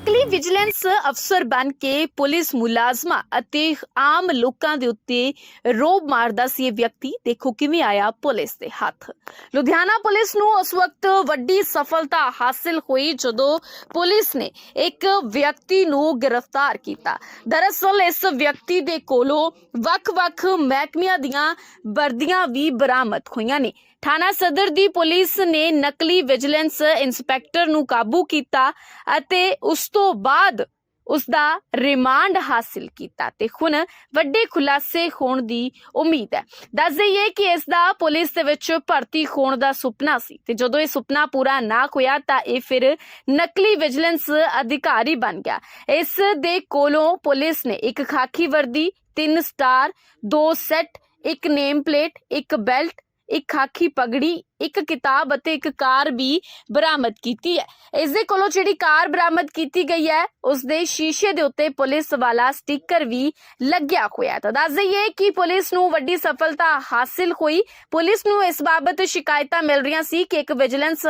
ਨਕਲੀ ਵਿਜੀਲੈਂਸ ਅਫਸਰ ਬਣ ਕੇ ਪੁਲਿਸ ਮੁਲਾਜ਼ਮਾਂ ਅਤੇ ਆਮ ਲੋਕਾਂ ਦੇ ਉੱਤੇ ਰੋਬ ਮਾਰਦਾ ਸੀ ਇਹ ਵਿਅਕਤੀ। ਦੇਖੋ ਕਿਵੇਂ ਆਇਆ ਪੁਲਿਸ ਦੇ ਹੱਥ। ਲੁਧਿਆਣਾ ਪੁਲਿਸ ਨੂੰ ਉਸ ਵਕਤ ਵੱਡੀ ਸਫਲਤਾ ਹਾਸਿਲ ਹੋਈ ਜਦੋਂ ਪੁਲਿਸ ਨੇ ਇੱਕ ਵਿਅਕਤੀ ਨੂੰ ਗ੍ਰਿਫਤਾਰ ਕੀਤਾ। ਦਰਅਸਲ ਇਸ ਵਿਅਕਤੀ ਦੇ ਕੋਲੋਂ ਵੱਖ-ਵੱਖ ਮਹਿਕਮਿਆਂ ਦੀਆਂ ਵਰਦੀਆਂ ਵੀ ਬਰਾਮਦ ਹੋਈਆਂ ਨੇ। ਥਾਣਾ ਸਦਰ ਦੀ ਪੁਲਿਸ ਨੇ ਨਕਲੀ ਵਿਜੀਲੈਂਸ ਇੰਸਪੈਕਟਰ ਨੂੰ ਕਾਬੂ ਕੀਤਾ ਅਤੇ ਉਸ ਤੋਂ ਬਾਅਦ ਉਸ ਦਾ ਰਿਮਾਂਡ ਹਾਸਿਲ ਕੀਤਾ ਤੇ ਹੁਣ ਵੱਡੇ ਖੁਲਾਸੇ ਹੋਣ ਦੀ ਉਮੀਦ ਹੈ। ਦੱਸ ਦਈਏ ਕਿ ਇਸ ਦਾ ਪੁਲਿਸ ਦੇ ਵਿੱਚ ਭਰਤੀ ਹੋਣ ਦਾ ਸੁਪਨਾ ਸੀ ਤੇ ਜਦੋਂ ਇਹ ਸੁਪਨਾ ਪੂਰਾ ਨਾ ਹੋਇਆ ਤਾਂ ਇਹ ਫਿਰ ਨਕਲੀ ਵਿਜੀਲੈਂਸ ਅਧਿਕਾਰੀ ਬਣ ਗਿਆ। ਇਸ ਦੇ ਕੋਲੋਂ ਪੁਲਿਸ ਨੇ ਇੱਕ ਖਾਕੀ ਵਰਦੀ, ਤਿੰਨ ਸਟਾਰ, ਦੋ ਸੈੱਟ, ਇੱਕ ਨੇਮ ਪਲੇਟ, ਇੱਕ ਬੈਲਟ ਇੱਕ ਖਾਕੀ ਪਗੜੀ ਇੱਕ ਕਿਤਾਬ ਅਤੇ ਇੱਕ ਕਾਰ ਵੀ ਬਰਾਮਦ ਕੀਤੀ ਹੈ। ਇਸ ਦੇ ਕੋਲੋਂ ਜਿਹੜੀ ਕਾਰ ਬਰਾਮਦ ਕੀਤੀ ਗਈ ਹੈ ਉਸ ਦੇ ਸ਼ੀਸ਼ੇ ਦੇ ਉੱਤੇ ਪੁਲਿਸ ਵਾਲਾ ਸਟicker ਵੀ ਲੱਗਿਆ ਹੋਇਆ ਤਾਂ ਦੱਸ ਦਈਏ ਕਿ ਪੁਲਿਸ ਨੂੰ ਵੱਡੀ ਸਫਲਤਾ ਹਾਸਿਲ ਹੋਈ। ਪੁਲਿਸ ਨੂੰ ਇਸ ਬਾਬਤ ਸ਼ਿਕਾਇਤਾਂ ਮਿਲ ਰਹੀਆਂ ਸੀ ਕਿ ਇੱਕ ਵਿਜੀਲੈਂਸ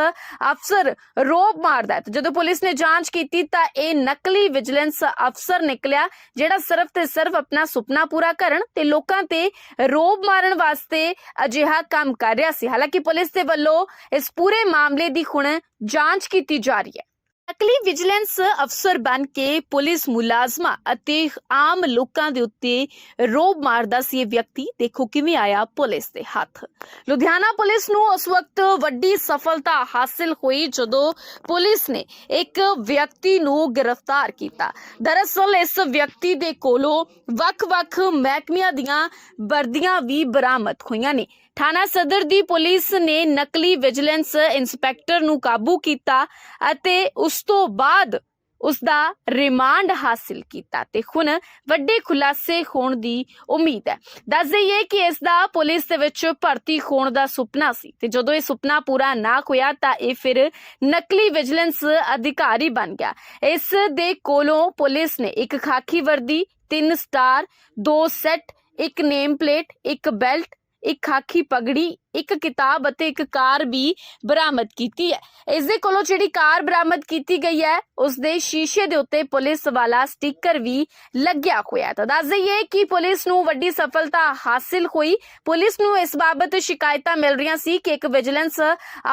ਅਫਸਰ ਰੋਬ ਮਾਰਦਾ ਹੈ। ਜਦੋਂ ਪੁਲਿਸ ਨੇ ਜਾਂਚ ਕੀਤੀ ਤਾਂ ਇਹ ਨਕਲੀ ਵਿਜੀਲੈਂਸ ਅਫਸਰ ਨਿਕਲਿਆ, ਜਿਹੜਾ ਸਿਰਫ ਤੇ ਸਿਰਫ ਆਪਣਾ ਸੁਪਨਾ ਪੂਰਾ ਕਰਨ ਤੇ ਲੋਕਾਂ ਤੇ ਰੋਬ ਮਾਰਨ ਵਾਸਤੇ ਅਜਿਹਾ ਕੰਮ ਕਰ ਰਿਹਾ ਸੀ। ਹਾਲਾਂਕਿ ਪੁਲਿਸ ਦੇ ਵੱਲੋਂ ਇਸ ਪੂਰੇ ਮਾਮਲੇ ਦੀ ਹੁਣ ਜਾਂਚ ਕੀਤੀ ਜਾ ਰਹੀ ਹੈ। ਨਕਲੀ ਵਿਜੀਲੈਂਸ ਅਫਸਰ ਬਣ ਕੇ ਪੁਲਿਸ ਮੁਲਾਜ਼ਮਾਂ ਅਤੇ ਆਮ ਲੋਕਾਂ ਦੇ ਉੱਤੇ ਰੋਬ ਮਾਰਦਾ ਸੀ ਇਹ ਵਿਅਕਤੀ। ਦੇਖੋ ਕਿਵੇਂ ਆਇਆ ਪੁਲਿਸ ਦੇ ਹੱਥ। ਲੁਧਿਆਣਾ ਪੁਲਿਸ ਨੂੰ ਉਸ ਵਕਤ ਵੱਡੀ ਸਫਲਤਾ ਹਾਸਿਲ ਹੋਈ ਜਦੋਂ ਪੁਲਿਸ ਨੇ ਇੱਕ ਵਿਅਕਤੀ ਨੂੰ ਗ੍ਰਿਫਤਾਰ ਕੀਤਾ। ਦਰਅਸਲ ਇਸ ਵਿਅਕਤੀ ਦੇ ਕੋਲੋਂ ਵੱਖ-ਵੱਖ ਮਹਿਕਮਿਆਂ ਦੀਆਂ ਵਰਦੀਆਂ ਵੀ ਬਰਾਮਦ ਹੋਈਆਂ ਨੇ। ਥਾਣਾ ਸਦਰ ਦੀ ਪੁਲਿਸ ਨੇ ਨਕਲੀ ਵਿਜੀਲੈਂਸ ਇੰਸਪੈਕਟਰ ਨੂੰ ਕਾਬੂ ਕੀਤਾ ਅਤੇ ਉਸ ਤੋਂ ਬਾਅਦ ਉਸ ਦਾ ਰਿਮਾਂਡ ਹਾਸਿਲ ਕੀਤਾ ਤੇ ਹੁਣ ਵੱਡੇ ਖੁਲਾਸੇ ਹੋਣ ਦੀ ਉਮੀਦ ਹੈ। ਦੱਸ ਦਈਏ ਕਿ ਇਸ ਦਾ ਪੁਲਿਸ ਦੇ ਵਿੱਚ ਭਰਤੀ ਹੋਣ ਦਾ ਸੁਪਨਾ ਸੀ ਤੇ ਜਦੋਂ ਇਹ ਸੁਪਨਾ ਪੂਰਾ ਨਾ ਹੋਇਆ ਤਾਂ ਇਹ ਫਿਰ ਨਕਲੀ ਵਿਜੀਲੈਂਸ ਅਧਿਕਾਰੀ ਬਣ ਗਿਆ। ਇਸ ਦੇ ਕੋਲੋਂ ਪੁਲਿਸ ਨੇ ਇੱਕ ਖਾਕੀ ਵਰਦੀ, ਤਿੰਨ ਸਟਾਰ, ਦੋ ਸੈੱਟ, ਇੱਕ ਨੇਮ ਪਲੇਟ, ਇੱਕ ਬੈਲਟ ਇੱਕ ਖਾਕੀ ਪਗੜੀ ਇੱਕ ਕਿਤਾਬ ਅਤੇ ਇੱਕ ਕਾਰ ਵੀ ਬਰਾਮਦ ਕੀਤੀ ਹੈ। ਇਸ ਦੇ ਕੋਲੋਂ ਜਿਹੜੀ ਕਾਰ ਬਰਾਮਦ ਕੀਤੀ ਗਈ ਹੈ ਉਸ ਦੇ ਸ਼ੀਸ਼ੇ ਦੇ ਉੱਤੇ ਪੁਲਿਸ ਵਾਲਾ ਸਟicker ਵੀ ਲੱਗਿਆ ਹੋਇਆ ਤਾਂ ਦੱਸ ਦਈਏ ਕਿ ਪੁਲਿਸ ਨੂੰ ਵੱਡੀ ਸਫਲਤਾ ਹਾਸਿਲ ਹੋਈ। ਪੁਲਿਸ ਨੂੰ ਇਸ ਬਾਬਤ ਸ਼ਿਕਾਇਤਾਂ ਮਿਲ ਰਹੀਆਂ ਸੀ ਕਿ ਇੱਕ ਵਿਜੀਲੈਂਸ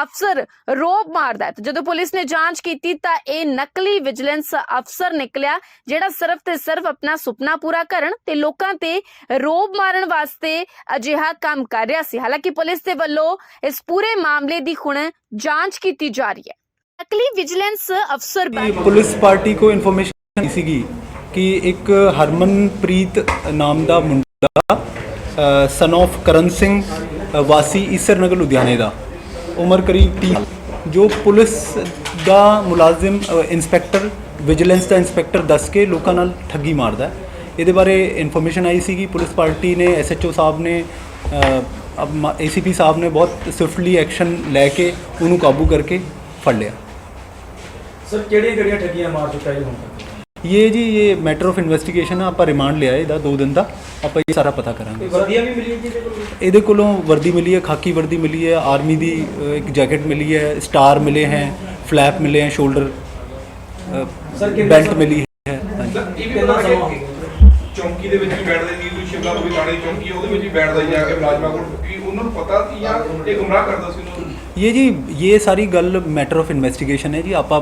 ਅਫਸਰ ਰੋਬ ਮਾਰਦਾ ਹੈ। ਜਦੋਂ ਪੁਲਿਸ ਨੇ ਜਾਂਚ ਕੀਤੀ ਤਾਂ ਇਹ ਨਕਲੀ ਵਿਜੀਲੈਂਸ ਅਫਸਰ ਨਿਕਲਿਆ, ਜਿਹੜਾ ਸਿਰਫ ਤੇ ਸਿਰਫ ਆਪਣਾ ਸੁਪਨਾ ਪੂਰਾ ਕਰਨ ਤੇ ਲੋਕਾਂ ਤੇ ਰੋਬ ਮਾਰਨ ਵਾਸਤੇ ਅਜਿਹਾ ਕੰਮ ਕਰ ਰਿਹਾ ਸੀ। ਹਾਲਾਂਕਿ ਪੁਲਿਸ ਦੇ ਵੱਲੋਂ ਇਸ ਪੂਰੇ ਮਾਮਲੇ ਦੀ ਹੁਣ ਜਾਂਚ ਕੀਤੀ ਜਾ ਰਹੀ ਹੈ। ਨਕਲੀ ਵਿਜੀਲੈਂਸ ਅਫਸਰ ਪੁਲਿਸ ਪਾਰਟੀ ਕੋ ਇਨਫੋਰਮੇਸ਼ਨ ਸੀਗੀ ਕਿ ਇੱਕ ਹਰਮਨਪ੍ਰੀਤ ਨਾਮ ਦਾ ਮੁੰਡਾ ਸਨ of ਕਰਨ ਸਿੰਘ ਵਾਸੀ ਈਸਰ ਨਗਰ ਲੁਧਿਆਣੇ ਦਾ। ਉਮਰ ਕਰੀਬ 30 ਜੋ ਪੁਲਿਸ ਦਾ ਮੁਲਾਜ਼ਮ ਅ, ਇੰਸਪੈਕਟਰ ਵਿਜੀਲੈਂਸ ਦਾ ਇੰਸਪੈਕਟਰ ਦੱਸ ਕੇ ਲੋਕਾਂ ਨਾਲ ਠੱਗੀ ਮਾਰਦਾ ਹੈ। ਇਹਦੇ ਬਾਰੇ ਇਨਫੋਰਮੇਸ਼ਨ ਆਈ ਸੀਗੀ ਪੁਲਿਸ ਪਾਰਟੀ ਨੇ ਐਸਐਚਓ ਸਾਹਿਬ ਨੇ ਏਸੀਪੀ ਸਾਹਿਬ ਨੇ ਬਹੁਤ ਸਵਿਫਟਲੀ ਐਕਸ਼ਨ ਲੈ ਕੇ ਉਹਨੂੰ ਕਾਬੂ ਕਰਕੇ ਫੜ ਲਿਆ। ਸਰ ਕਿਹੜੀਆਂ ਕਿਹੜੀਆਂ ਠੱਗੀਆਂ ਮਾਰ ਚੁੱਕਾ ਹੈ ਹੁਣ ਤੱਕ? ਇਹ ਜੀ ਇਹ ਮੈਟਰ ਆਫ ਇਨਵੈਸਟੀਗੇਸ਼ਨ ਆ ਆਪਾਂ ਰਿਮਾਂਡ ਲਿਆ ਇਹਦਾ 2 ਦਿਨ ਦਾ ਆਪਾਂ ਇਹ ਸਾਰਾ ਪਤਾ ਕਰਾਂਗੇ। ਵਰਦੀਆਂ ਵੀ ਮਿਲੀਆਂ ਜੀ ਇਹਦੇ ਕੋਲ? ਇਹਦੇ ਕੋਲੋਂ ਵਰਦੀ ਮਿਲੀ ਹੈ ਖਾਕੀ ਵਰਦੀ ਮਿਲੀ ਹੈ ਆਰਮੀ ਦੀ ਇੱਕ ਜੈਕਟ ਮਿਲੀ ਹੈ ਸਟਾਰ ਮਿਲੇ ਹੈ ਫਲੈਪ ਮਿਲੇ ਹੈ ਸ਼ੋਲਡਰ ਕਿੰਨੇ ਬੈਲਟ ਮਿਲੀ ਹੈ ਹਾਂਜੀ। ਇਹ ਵੀ ਚੌਂਕੀ ਦੇ ਵਿੱਚ ਵੀ ਬੈਠਦੇ ਨਹੀਂ ਕੋਈ ਸ਼ਿਮਲਾ ਕੋਈ ਥਾਣੇ ਦੀ ਚੌਂਕੀ, ਉਹਦੇ ਵਿੱਚ ਵੀ ਬੈਠਦਾ ਜਾ ਕੇ ਮੁਲਾਜ਼ਮਾਂ ਕੋਲ। ਕਿ ਉਹਨਾਂ ਨੂੰ ਪਤਾ ਸੀ ਜਾਂ ਇਹ ਗੁੰਮਰਾਹ ਕਰਦਾ ਸੀ ਉਹਨਾਂ? ਨੂੰ ਇਹ ਜੀ, ਇਹ ਸਾਰੀ ਗੱਲ ਮੈਟਰ ਆਫ ਇਨਵੈਸਟੀਗੇਸ਼ਨ ਹੈ ਜੀ। ਆਪਾਂ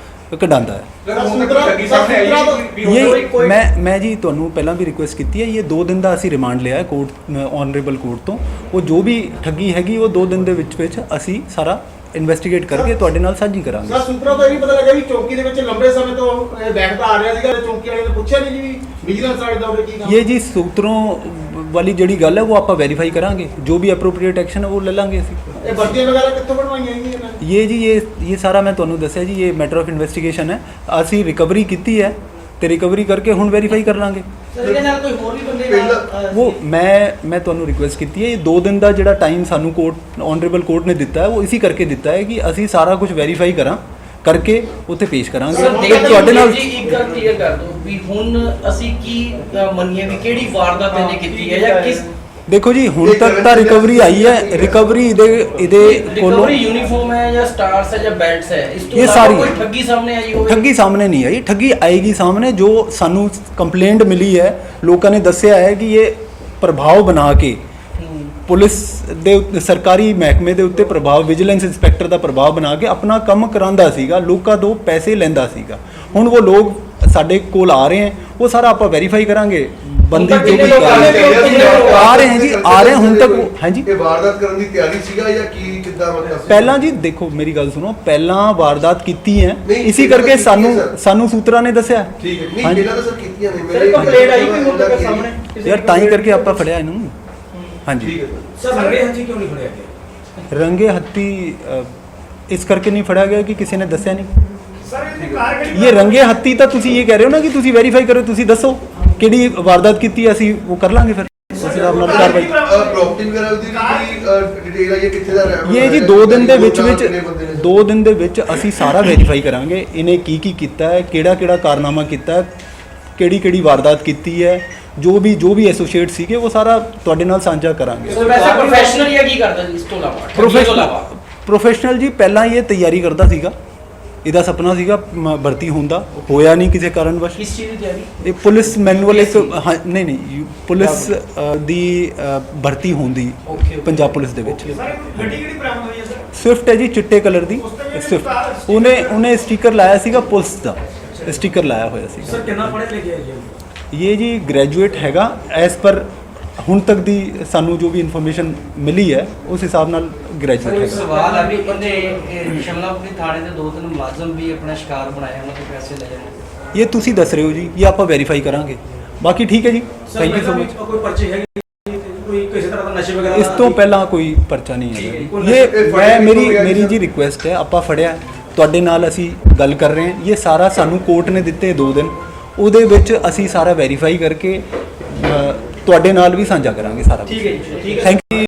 ਕਢਾਉਂਦਾ ਹੈ। ਇਹ ਮੈਂ ਮੈਂ ਜੀ ਤੁਹਾਨੂੰ ਪਹਿਲਾਂ ਵੀ ਰਿਕੁਐਸਟ ਕੀਤੀ ਹੈ ਇਹ 2 ਦਿਨ ਦਾ ਅਸੀਂ ਰਿਮਾਂਡ ਲਿਆ ਹੈ ਕੋਰਟ ਆਨਰੇਬਲ ਕੋਰਟ ਤੋਂ। ਉਹ ਜੋ ਵੀ ਠੱਗੀ ਹੈਗੀ ਉਹ 2 ਦਿਨ ਦੇ ਵਿੱਚ ਵਿੱਚ ਅਸੀਂ ਸਾਰਾ ਇਨਵੈਸਟੀਗੇਟ ਕਰਕੇ ਤੁਹਾਡੇ ਨਾਲ ਸਾਂਝੀ ਕਰਾਂਗੇ। ਸਰ ਸੂਤਰਾਂ ਤੋਂ ਇਹ ਵੀ ਪਤਾ ਲੱਗਾ ਵੀ ਚੌਂਕੀ ਦੇ ਵਿੱਚ ਲੰਬੇ ਸਮੇਂ ਤੋਂ ਬੈਠਦਾ ਆ ਰਿਹਾ ਸੀਗਾ ਤੇ ਚੌਂਕੀ ਵਾਲੇ ਨੇ ਪੁੱਛਿਆ ਨਹੀਂ ਜੀ ਵੀ ਵਿਜੀਲੈਂਸ ਵਾਲੇ ਦਾ ਉਰੇ ਕੀ ਕੰਮ? ਇਹ ਜੀ ਸੂਤਰੋਂ ਵਾਲੀ ਜਿਹੜੀ ਗੱਲ ਹੈ ਉਹ ਆਪਾਂ ਵੈਰੀਫਾਈ ਕਰਾਂਗੇ। ਜੋ ਵੀ ਐਪਰੋਪ੍ਰੀਏਟ ਐਕਸ਼ਨ ਉਹ ਲੈ ਲਾਂਗੇ ਅਸੀਂ। ਇਹ ਵਰਦੀਆਂ ਵਗੈਰਾ ਕਿੱਥੋਂ ਬਣਵਾਈਆਂ ਗਈਆਂ ਇਹਨਾਂ ਨੇ? ਇਹ ਜੀ ਇਹ ਇਹ ਸਾਰਾ ਮੈਂ ਤੁਹਾਨੂੰ ਦੱਸਿਆ ਜੀ ਇਹ ਮੈਟਰ ਆਫ ਇਨਵੈਸਟੀਗੇਸ਼ਨ ਹੈ। ਅਸੀਂ ਰਿਕਵਰੀ ਕੀਤੀ ਹੈ ਤੇ ਰਿਕਵਰੀ ਕਰਕੇ ਹੁਣ ਵੈਰੀਫਾਈ ਕਰ ਲਾਂਗੇ। ਸਰ ਇਹਦੇ ਨਾਲ ਕੋਈ ਹੋਰ ਵੀ ਬੰਦੇ ਨਾਲ ਉਹ ਮੈਂ ਮੈਂ ਤੁਹਾਨੂੰ ਰਿਕੁਐਸਟ ਕੀਤੀ ਹੈ ਇਹ 2 ਦਿਨ ਦਾ ਜਿਹੜਾ ਟਾਈਮ ਸਾਨੂੰ ਕੋਰਟ ਆਨਰੇਬਲ ਕੋਰਟ ਨੇ ਦਿੱਤਾ ਹੈ ਉਹ ਇਸੇ ਕਰਕੇ ਦਿੱਤਾ ਹੈ ਕਿ ਅਸੀਂ ਸਾਰਾ ਕੁਝ ਵੈਰੀਫਾਈ ਕਰਾਂ। ਕਰਕੇ ਉੱਥੇ ਪੇਸ਼ ਕਰਾਂਗੇ ਤੇ ਤੁਹਾਡੇ ਨਾਲ ਜੀ ਇੱਕ ਗੱਲ ਕਲੀਅਰ ਕਰ ਦਿਓ ਵੀ ਹੁਣ ਅਸੀਂ ਕੀ ਮੰਨੀਏ ਵੀ ਕਿਹੜੀ ਵਾਰਦਾਤ ਇਹਨੇ ਕੀਤੀ ਹੈ ਜਾਂ ਕਿਸ ਦੇਖੋ ਜੀ ਹੁਣ ਤੱਕ ਤਾਂ ਰਿਕਵਰੀ ਆਈ ਹੈ ਰਿਕਵਰੀ ਇਹਦੇ ਇਹਦੇ ਕੋਲੋਂ ਰਿਕਵਰੀ ਯੂਨੀਫਾਰਮ ਹੈ ਜਾਂ ਸਟਾਰਸ ਹੈ ਜਾਂ ਬੈਲਟਸ ਹੈ ਇਸ ਤੋਂ ਇਹ ਇਲਾਵਾ ਸਾਰੀ ਕੋਈ ਹੈ। ਠੱਗੀ ਸਾਹਮਣੇ ਆਈ ਹੋਵੇ ਠੱਗੀ ਸਾਹਮਣੇ ਨਹੀਂ ਆਈ ਠੱਗੀ ਆਏਗੀ ਸਾਹਮਣੇ ਜੋ ਸਾਨੂੰ ਕੰਪਲੇਂਟ ਮਿਲੀ ਹੈ ਲੋਕਾਂ ਨੇ ਦੱਸਿਆ ਹੈ ਕਿ ਇਹ ਪ੍ਰਭਾਵ ਬਣਾ ਕੇ। ਪੁਲਿਸ ਦੇ ਸਰਕਾਰੀ ਮਹਿਕਮੇ ਦੇ ਉੱਤੇ ਪ੍ਰਭਾਵ ਵਿਜੀਲੈਂਸ ਇੰਸਪੈਕਟਰ ਦਾ ਪ੍ਰਭਾਵ ਬਣਾ ਕੇ ਆਪਣਾ ਕੰਮ ਕਰਾਂਦਾ ਸੀਗਾ ਲੋਕਾਂ ਤੋਂ ਪੈਸੇ ਲੈਂਦਾ ਸੀਗਾ। ਹੁਣ ਉਹ ਲੋਕ ਸਾਡੇ ਕੋਲ ਆ ਰਹੇ ਹਨ ਉਹ ਸਾਰਾ ਆਪਾਂ ਵੈਰੀਫਾਈ ਕਰਾਂਗੇ ਬੰਦੀ ਜੋ ਵੀ ਆ ਰਹੇ ਹਨ ਜੀ ਆ ਰਹੇ ਹੁਣ ਤੱਕ ਹਾਂਜੀ। ਇਹ ਵਾਰਦਾਤ ਕਰਨ ਦੀ ਤਿਆਰੀ ਸੀਗਾ ਜਾਂ ਕੀ ਕਿੱਦਾਂ ਮਤਲਬ ਸੀ? ਪਹਿਲਾਂ ਜੀ ਦੇਖੋ ਮੇਰੀ ਗੱਲ ਸੁਣੋ ਪਹਿਲਾਂ ਵਾਰਦਾਤ ਕੀਤੀ ਹੈ। ਇਸੇ ਕਰਕੇ ਹੈ ਸਾਨੂੰ। ਸਾਨੂੰ ਸੂਤਰਾਂ ਨੇ ਦੱਸਿਆ। ਠੀਕ ਹੈ। ਨਹੀਂ ਹਾਂਜੀ। ਪਹਿਲਾਂ ਤਾਂ ਸਰ ਕੀਤੀਆਂ ਨੇ। ਸਰ ਕੰਪਲੇਂਟ ਆਈ ਕੋਈ ਹੁਣ ਤੱਕ ਸਾਹਮਣੇ? ਯਾਰ ਤਾਂ ਹੀ? ਕਰਕੇ ਆਪਾਂ ਫੜਿਆ ਇਹਨੂੰ। ਹਾਂਜੀ ਠੀਕ ਹੈ ਸਰ ਰੰਗੇ ਹੱਥੀ ਕਿਉਂ ਨਹੀਂ ਫੜਿਆ ਗਿਆ ਰੰਗੇ ਹੱਥੀ ਅ, ਇਸ ਕਰਕੇ ਨਹੀਂ ਫੜਿਆ ਗਿਆ ਕਿ ਕਿਸੇ ਨੇ ਦੱਸਿਆ ਨਹੀਂ ਸਰ ਇਹਦੀ ਕਾਰ ਕਿਹੜੀ ਇਹ ਰੰਗੇ ਹੱਥੀ ਤਾਂ ਤੁਸੀਂ ਇਹ ਕਹਿ ਰਹੇ ਹੋ ਨਾ ਕਿ ਤੁਸੀਂ ਵੈਰੀਫਾਈ ਕਰੋ ਤੁਸੀਂ ਦੱਸੋ ਕਿਹੜੀ ਵਾਰਦਾਤ ਕੀਤੀ ਹੈ, ਅਸੀਂ ਉਹ ਕਰ ਲਾਂਗੇ ਫਿਰ ਉਸ ਹਿਸਾਬ ਨਾਲ ਕਾਰਵਾਈ ਪ੍ਰਾਪਰਟੀ ਵਗੈਰਾ ਦੀ ਕੋਈ ਡਿਟੇਲ ਆਈ ਹੈ ਕਿੱਥੇ ਦਾ ਰਹਿਣ ਇਹ ਜੀ ਵਾਲਾ 2 ਦਿਨ ਦੇ ਵਿੱਚ ਕਿੰਨੇ ਵਿੱਚ ਬੰਦੇ ਨੇ? 2 ਦਿਨ ਦੇ ਵਿੱਚ ਅਸੀਂ ਸਾਰਾ ਵੈਰੀਫਾਈ ਕਰਾਂਗੇ ਇਹਨੇ ਕੀ ਕੀ ਕੀਤਾ ਹੈ ਕਿਹੜਾ ਕਿਹੜਾ ਕਾਰਨਾਮਾ ਕੀਤਾ ਹੈ ਕਿਹੜੀ ਕਿਹੜੀ ਵਾਰਦਾਤ ਕੀਤੀ ਹੈ ਜੋ ਵੀ ਜੋ ਵੀ ਐਸੋਸੀਏਟ ਸੀਗੇ ਉਹ ਸਾਰਾ ਤੁਹਾਡੇ ਨਾਲ ਸਾਂਝਾ ਕਰਾਂਗੇ। ਸਰ ਵੈਸੇ ਪ੍ਰੋਫੈਸ਼ਨਲ ਜਾਂ ਕੀ ਕਰਦਾ ਜੀ ਇਸ ਤੋਂ ਇਲਾਵਾ? ਠੱਗੀ ਤੋਂ ਪ੍ਰੋਫੈਸ਼ਨਲ ਇਲਾਵਾ? ਪ੍ਰੋਫੈਸ਼ਨਲ ਜੀ ਪਹਿਲਾਂ ਹੀ ਇਹ ਤਿਆਰੀ ਕਰਦਾ ਸੀਗਾ। ਇਹਦਾ ਸੁਪਨਾ ਸੀਗਾ ਮ, ਭਰਤੀ ਹੋਣ ਦਾ। ਹੋਇਆ ਨਹੀਂ ਕਿਸੇ ਕਾਰਨਵਸ਼। ਕਿਸ ਚੀਜ਼ ਦੀ ਤਿਆਰੀ? ਇਹ ਪੁਲਿਸ ਮੈਨੂਅਲ ਇੱਕ ਹਾਂ, ਨਹੀਂ ਨਹੀਂ ਯੂ- ਪੁਲਿਸ ਅ, ਦੀ ਅ, ਭਰਤੀ ਹੋਣ ਦੀ Okay, okay. ਪੰਜਾਬ ਪੁਲਿਸ ਦੇ ਵਿੱਚ। ਸਰ ਇਹ ਗੱਡੀ ਕਿਹੜੀ ਬਰਾਮਦ ਹੋਈ ਹੈ ਸਰ? ਸਵਿਫਟ ਹੈ ਜੀ ਚਿੱਟੇ ਕਲਰ ਦੀ। ਸਵਿਫਟ ਉਹਨੇ ਉਹਨੇ ਸਟicker ਲਾਇਆ ਸੀਗਾ ਪੁਲਿਸ ਦਾ। ਸਟicker ਲਾਇਆ ਹੋਇਆ ਸੀਗਾ। ਸਰ ਕਿੰਨਾ ਪੜ੍ਹੇ ਲਿਖੇ ਹੈ ਜੀ ਇਹ ਜੀ ਗ੍ਰੈਜੂਏਟ ਹੈਗਾ ਐਸ ਪਰ ਹੁਣ ਤੱਕ ਦੀ ਸਾਨੂੰ ਜੋ ਵੀ ਇਨਫੋਰਮੇਸ਼ਨ ਮਿਲੀ ਹੈ ਉਸ ਹਿਸਾਬ ਨਾਲ ਗ੍ਰੈਜੂਏਟ ਹੈਗਾ ਸਵਾਲ ਹੈ ਵੀ ਇਹਨੇ ਇਹ ਸ਼ਮਲਾਪੁਰੀ ਥਾਣੇ ਦੇ ਦੋ ਤਿੰਨ ਮੁਲਾਜ਼ਮ ਵੀ ਆਪਣਾ ਸ਼ਿਕਾਰ ਬਣਾਇਆ ਉਹਨਾਂ ਤੋਂ ਪੈਸੇ ਲੈ ਜਾਂਦੇ ਇਹ ਤੁਸੀਂ ਦੱਸ ਰਹੇ ਹੋ ਜੀ ਇਹ ਆਪਾਂ ਵੈਰੀਫਾਈ ਕਰਾਂਗੇ ਬਾਕੀ ਠੀਕ ਹੈ ਜੀ ਥੈਂਕ ਯੂ ਸੋ ਮਚ ਕੋਈ ਪਰਚੇ ਹੈਗੇ ਕੋਈ ਕਿਸੇ ਤਰ੍ਹਾਂ ਦਾ ਨਸ਼ੇ ਵਗੈਰਾ ਇਸ ਦਾ? ਤੋਂ ਪਹਿਲਾਂ ਕੋਈ ਪਰਚਾ ਨਹੀਂ ਹੈ ਇਹ ਮੈਂ ਮੇਰੀ ਮੇਰੀ ਜੀ ਰਿਕੁਐਸਟ ਹੈ ਆਪਾਂ ਫੜਿਆ ਤੁਹਾਡੇ ਨਾਲ ਅਸੀਂ ਗੱਲ ਕਰ ਰਹੇ ਹਾਂ ਇਹ ਸਾਰਾ ਸਾਨੂੰ ਕੋਰਟ ਨੇ ਦਿੱਤੇ 2 ਦਿਨ ਉਹਦੇ ਵਿੱਚ ਅਸੀਂ ਸਾਰਾ ਵੈਰੀਫਾਈ ਕਰਕੇ ਅ, ਤੁਹਾਡੇ ਨਾਲ ਵੀ ਸਾਂਝਾ ਕਰਾਂਗੇ ਸਾਰਾ ਠੀਕ ਹੈ ਜੀ ਠੀਕ ਹੈ। Thank you